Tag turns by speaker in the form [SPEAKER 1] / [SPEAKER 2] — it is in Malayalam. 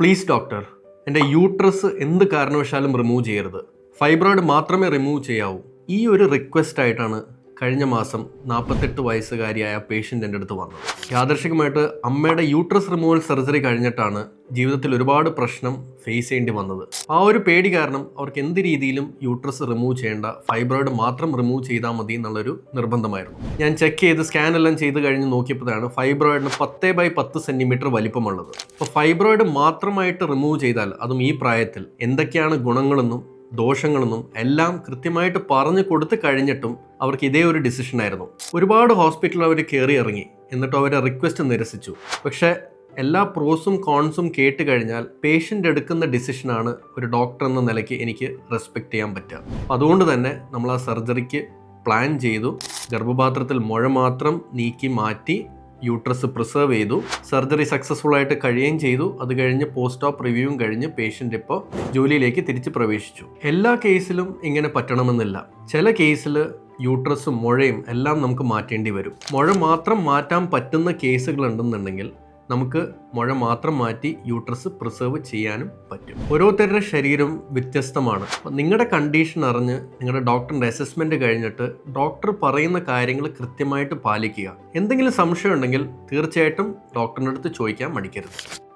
[SPEAKER 1] പ്ലീസ് ഡോക്ടർ എന്റെ യൂട്രസ് എന്ത് കാരണവശാലും റിമൂവ് ചെയ്യരുത്. ഫൈബ്രോയിഡ് മാത്രമേ റിമൂവ് ചെയ്യാവൂ. ഈ ഒരു റിക്വസ്റ്റ് ആയിട്ടാണ് കഴിഞ്ഞ മാസം നാൽപ്പത്തെട്ട് വയസ്സുകാരിയായ പേഷ്യന്റ് എന്റെ അടുത്ത് വന്നത് യാദർശികമായിട്ട് അമ്മയുടെ യൂട്രസ് റിമൂവൽ സർജറി കഴിഞ്ഞിട്ടാണ് ജീവിതത്തിൽ ഒരുപാട് പ്രശ്നം ഫേസ് ചെയ്യേണ്ടി വന്നത്. ആ ഒരു പേടി കാരണം അവർക്ക് എന്ത് രീതിയിലും യൂട്രസ് റിമൂവ് ചെയ്യേണ്ട ഫൈബ്രോയിഡ് മാത്രം റിമൂവ് ചെയ്താൽ മതി എന്നുള്ളൊരു നിർബന്ധമായിരുന്നു. ഞാൻ ചെക്ക് ചെയ്ത് സ്കാൻ എല്ലാം ചെയ്ത് കഴിഞ്ഞ് നോക്കിയപ്പോഴാണ് ഫൈബ്രോയിഡിന് പത്ത് ബൈ പത്ത് സെന്റിമീറ്റർ വലിപ്പമുള്ളത്. അപ്പോൾ ഫൈബ്രോയിഡ് മാത്രമായിട്ട് റിമൂവ് ചെയ്താൽ അതും ഈ പ്രായത്തിൽ എന്തൊക്കെയാണ് ഗുണങ്ങളെന്നും ദോഷങ്ങളെന്നും എല്ലാം കൃത്യമായിട്ട് പറഞ്ഞു കൊടുത്തു കഴിഞ്ഞിട്ടും അവർക്ക് ഇതേ ഒരു ഡിസിഷൻ ആയിരുന്നു. ഒരുപാട് ഹോസ്പിറ്റലിൽ അവർ കയറി ഇറങ്ങി. എന്നിട്ട് അവരെ റിക്വസ്റ്റ് നിരസിച്ചു. പക്ഷേ എല്ലാ പ്രോസും കോൺസും കേട്ട് കഴിഞ്ഞാൽ പേഷ്യന്റ് എടുക്കുന്ന ഡിസിഷനാണ് ഒരു ഡോക്ടർ എന്ന നിലയ്ക്ക് എനിക്ക് റെസ്പെക്റ്റ് ചെയ്യാൻ പറ്റുക. അതുകൊണ്ട് തന്നെ നമ്മൾ ആ സർജറിക്ക് പ്ലാൻ ചെയ്തു. ഗർഭപാത്രത്തിൽ മുഴ മാത്രം നീക്കി മാറ്റി യൂട്രസ് പ്രിസർവ് ചെയ്തു. സർജറി സക്സസ്ഫുൾ ആയിട്ട് കഴിയുകയും ചെയ്തു. അത് കഴിഞ്ഞ് പോസ്റ്റ് ഓപ്പ് റിവ്യൂവും കഴിഞ്ഞ് പേഷ്യന്റ് ഇപ്പോൾ ജോലിയിലേക്ക് തിരിച്ച് പ്രവേശിച്ചു. എല്ലാ കേസിലും ഇങ്ങനെ പറ്റണമെന്നില്ല. ചില കേസിൽ യൂട്രസും മുഴയും എല്ലാം നമുക്ക് മാറ്റേണ്ടി വരും. മുഴ മാത്രം മാറ്റാൻ പറ്റുന്ന കേസുകളുണ്ടെന്നുണ്ടെങ്കിൽ നമുക്ക് മുഴ മാത്രം മാറ്റി യൂട്രസ് പ്രിസർവ് ചെയ്യാനും പറ്റും. ഓരോരുത്തരുടെ ശരീരം വ്യത്യസ്തമാണ്. അപ്പം നിങ്ങളുടെ കണ്ടീഷൻ അറിഞ്ഞ് നിങ്ങളുടെ ഡോക്ടറിന്റെ അസസ്മെന്റ് കഴിഞ്ഞിട്ട് ഡോക്ടർ പറയുന്ന കാര്യങ്ങൾ കൃത്യമായിട്ട് പാലിക്കുക. എന്തെങ്കിലും സംശയം ഉണ്ടെങ്കിൽ തീർച്ചയായിട്ടും ഡോക്ടറിന്റെ അടുത്ത് ചോദിക്കാൻ മടിക്കരുത്.